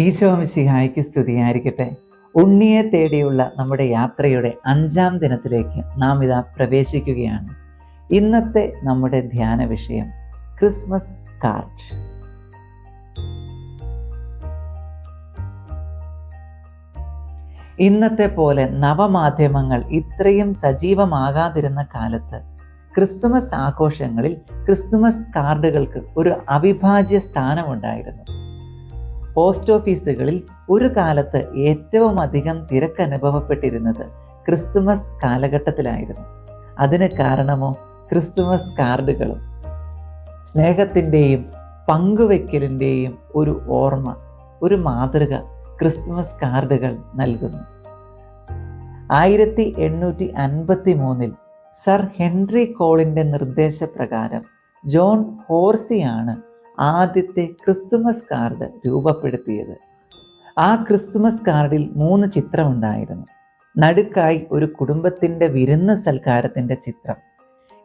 ഈശോമിശിഹായ്ക്ക് സ്തുതിയായിരിക്കട്ടെ. ഉണ്ണിയെ തേടിയുള്ള നമ്മുടെ യാത്രയുടെ അഞ്ചാം ദിനത്തിലേക്ക് നാം ഇതാ പ്രവേശിക്കുകയാണ്. ഇന്നത്തെ നമ്മുടെ ധ്യാന വിഷയം ക്രിസ്മസ് കാർഡ്. ഇന്നത്തെ പോലെ നവമാധ്യമങ്ങൾ ഇത്രയും സജീവമാകാതിരുന്ന കാലത്ത് ക്രിസ്തുമസ് ആഘോഷങ്ങളിൽ ക്രിസ്തുമസ് കാർഡുകൾക്ക് ഒരു അവിഭാജ്യ സ്ഥാനമുണ്ടായിരുന്നു. പോസ്റ്റ് ഓഫീസുകളിൽ ഒരു കാലത്ത് ഏറ്റവും അധികം തിരക്ക് അനുഭവപ്പെട്ടിരുന്നത് ക്രിസ്തുമസ് കാലഘട്ടത്തിലായിരുന്നു. അതിന് കാരണമോ ക്രിസ്തുമസ് കാർഡുകളും. സ്നേഹത്തിന്റെയും പങ്കുവെക്കലിന്റെയും ഒരു ഓർമ്മ ഒരു മാതൃക ക്രിസ്മസ് കാർഡുകൾ നൽകുന്നു. ആയിരത്തി എണ്ണൂറ്റി അൻപത്തി മൂന്നിൽ സർ ഹെൻറി കോളിന്റെ നിർദ്ദേശപ്രകാരം ജോൺ ഹോർസിയാണ് ആദ്യത്തെ ക്രിസ്തുമസ് കാർഡ് രൂപപ്പെടുത്തിയത്. ആ ക്രിസ്തുമസ് കാർഡിൽ മൂന്ന് ചിത്രമുണ്ടായിരുന്നു. നടുക്കായി ഒരു കുടുംബത്തിന്റെ വിരുന്ന് സൽക്കാരത്തിന്റെ ചിത്രം.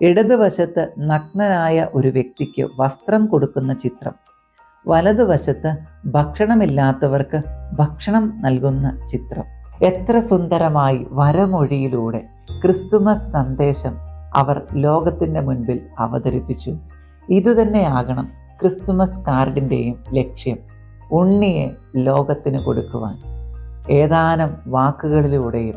ഇടതുവശത്ത് നഗ്നനായ ഒരു വ്യക്തിക്ക് വസ്ത്രം കൊടുക്കുന്ന ചിത്രം. വലതുവശത്ത് ഭക്ഷണമില്ലാത്തവർക്ക് ഭക്ഷണം നൽകുന്ന ചിത്രം. എത്ര സുന്ദരമായി വരമൊഴിയിലൂടെ ക്രിസ്തുമസ് സന്ദേശം അവർ ലോകത്തിന്റെ മുൻപിൽ അവതരിപ്പിച്ചു. ഇതുതന്നെയാകണം ക്രിസ്തുമസ് കാർഡിന്റെയും ലക്ഷ്യം ഉണ്ണിയെ ലോകത്തിന് കൊടുക്കുവാൻ. ഏതാനും വാക്കുകളിലൂടെയും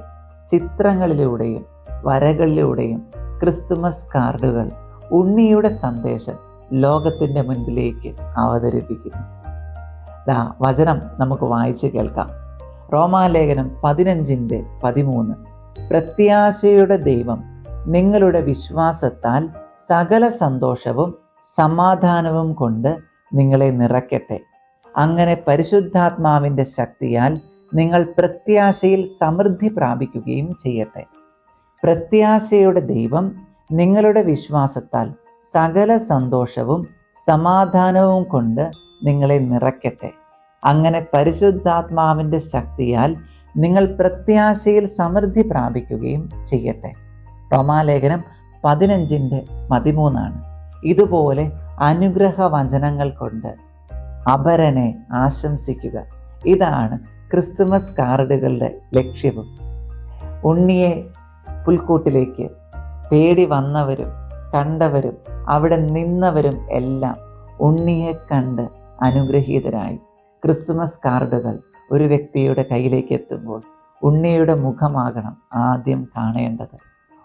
ചിത്രങ്ങളിലൂടെയും വരകളിലൂടെയും ക്രിസ്തുമസ് കാർഡുകൾ ഉണ്ണിയുടെ സന്ദേശം ലോകത്തിന്റെ മുൻപിലേക്ക് അവതരിപ്പിക്കുന്നു. ദാ വചനം നമുക്ക് വായിച്ച് കേൾക്കാം. റോമാലേഖനം പതിനഞ്ചിന്റെ പതിമൂന്ന്. പ്രത്യാശയുടെ ദൈവം നിങ്ങളുടെ വിശ്വാസത്താൽ സകല സന്തോഷവും സമാധാനവും കൊണ്ട് നിങ്ങളെ നിറയ്ക്കട്ടെ. അങ്ങനെ പരിശുദ്ധാത്മാവിന്റെ ശക്തിയാൽ നിങ്ങൾ പ്രത്യാശയിൽ സമൃദ്ധി പ്രാപിക്കുകയും ചെയ്യട്ടെ. പ്രത്യാശയുടെ ദൈവം നിങ്ങളുടെ വിശ്വാസത്താൽ സകല സന്തോഷവും സമാധാനവും കൊണ്ട് നിങ്ങളെ നിറയ്ക്കട്ടെ. അങ്ങനെ പരിശുദ്ധാത്മാവിന്റെ ശക്തിയാൽ നിങ്ങൾ പ്രത്യാശയിൽ സമൃദ്ധി പ്രാപിക്കുകയും ചെയ്യട്ടെ. റോമാലേഖനം പതിനഞ്ചിന്റെ പതിമൂന്നാണ്. ഇതുപോലെ അനുഗ്രഹ വചനങ്ങൾ കൊണ്ട് അപരനെ ആശംസിക്കുക. ഇതാണ് ക്രിസ്തുമസ് കാർഡുകളുടെ ലക്ഷ്യവും. ഉണ്ണിയെ പുൽക്കൂട്ടിലേക്ക് തേടി വന്നവരും കണ്ടവരും അവിടെ നിന്നവരും എല്ലാം ഉണ്ണിയെ കണ്ട് അനുഗ്രഹീതരായി. ക്രിസ്തുമസ് കാർഡുകൾ ഒരു വ്യക്തിയുടെ കയ്യിലേക്ക് എത്തുമ്പോൾ ഉണ്ണിയുടെ മുഖമാകണം ആദ്യം കാണേണ്ടത്.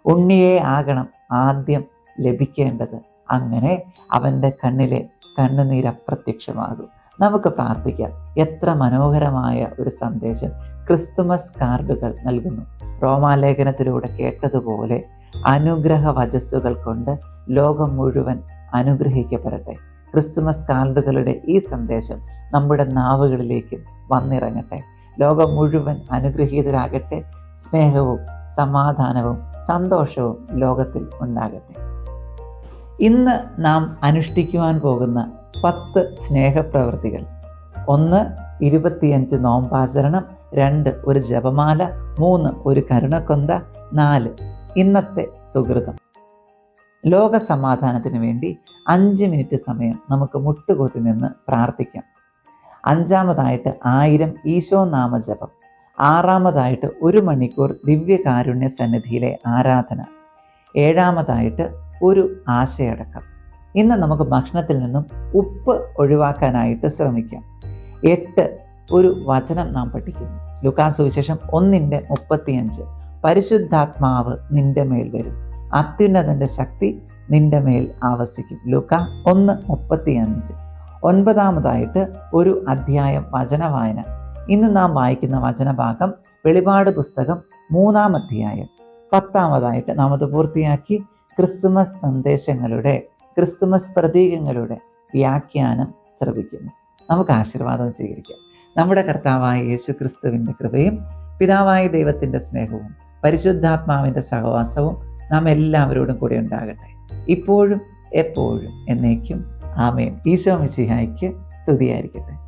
ഉണ്ണിയെ ആകണം ആദ്യം ലഭിക്കേണ്ടത്. അങ്ങനെ അവന്റെ കണ്ണിലെ കണ്ണുനീര് അപ്രത്യക്ഷമാകും. നമുക്ക് പ്രാർത്ഥിക്കാം. എത്ര മനോഹരമായ ഒരു സന്ദേശം ക്രിസ്തുമസ് കാർഡുകൾ നൽകുന്നു. റോമാലേഖനത്തിലൂടെ കേട്ടതുപോലെ അനുഗ്രഹ വചസ്സുകൾ കൊണ്ട് ലോകം മുഴുവൻ അനുഗ്രഹിക്കപ്പെടട്ടെ. ക്രിസ്തുമസ് കാർഡുകളുടെ ഈ സന്ദേശം നമ്മുടെ നാവുകളിലേക്ക് വന്നിറങ്ങട്ടെ. ലോകം മുഴുവൻ അനുഗ്രഹീതരാകട്ടെ. സ്നേഹവും സമാധാനവും സന്തോഷവും ലോകത്തിൽ ഉണ്ടാകട്ടെ. ഇന്ന് നാം അനുഷ്ഠിക്കുവാൻ പോകുന്ന പത്ത് സ്നേഹപ്രവൃത്തികൾ ഒന്ന് ഇരുപത്തിയഞ്ച് നോമ്പാചരണം രണ്ട് ഒരു ജപമാല മൂന്ന് ഒരു കരുണക്കൊന്ത നാല് ഇന്നത്തെ സുഹൃതം. ലോക സമാധാനത്തിന് വേണ്ടി അഞ്ച് മിനിറ്റ് സമയം നമുക്ക് മുട്ടുകൂത്തി നിന്ന് പ്രാർത്ഥിക്കാം. അഞ്ചാമതായിട്ട് ആയിരം ഈശോ നാമജപം ആറാമതായിട്ട് ഒരു മണിക്കൂർ ദിവ്യകാരുണ്യ സന്നിധിയിലെ ആരാധന. ഏഴാമതായിട്ട് ഒരു ആശയടക്കം. ഇന്ന് നമുക്ക് ഭക്ഷണത്തിൽ നിന്നും ഉപ്പ് ഒഴിവാക്കാനായിട്ട് ശ്രമിക്കാം. എട്ട് ഒരു വചനം നാം പഠിക്കുന്നു. ലുക്കാസ് സുവിശേഷം ഒന്നിന്റെ മുപ്പത്തിയഞ്ച്. പരിശുദ്ധാത്മാവ് നിന്റെ മേൽ വരും. അത്യുന്നതന്റെ ശക്തി നിന്റെ മേൽ ആവസിക്കും. ലുക്ക ഒന്ന് മുപ്പത്തിയഞ്ച്. ഒൻപതാമതായിട്ട് ഒരു അധ്യായം വചന വായന ഇന്ന് നാം വായിക്കുന്ന വചനഭാഗം വെളിപാട് പുസ്തകം മൂന്നാം അധ്യായം പത്താമതായിട്ട് നാം അത് പൂർത്തിയാക്കി ക്രിസ്തുമസ് സന്ദേശങ്ങളുടെ ക്രിസ്മസ് പ്രതീകങ്ങളുടെ വ്യാഖ്യാനം ശ്രവിക്കുന്നു. നമുക്ക് ആശീർവാദം സ്വീകരിക്കാം. നമ്മുടെ കർത്താവായ യേശു ക്രിസ്തുവിന്റെ കൃപയും പിതാവായ ദൈവത്തിന്റെ സ്നേഹവും പരിശുദ്ധാത്മാവിന്റെ സഹവാസവും നാം എല്ലാവരോടും കൂടെ ഉണ്ടാകട്ടെ. ഇപ്പോഴും എപ്പോഴും എന്നേക്കും ആമേൻ. ഈശോ മിശിഹായ്ക്ക് സ്തുതിയായിരിക്കട്ടെ.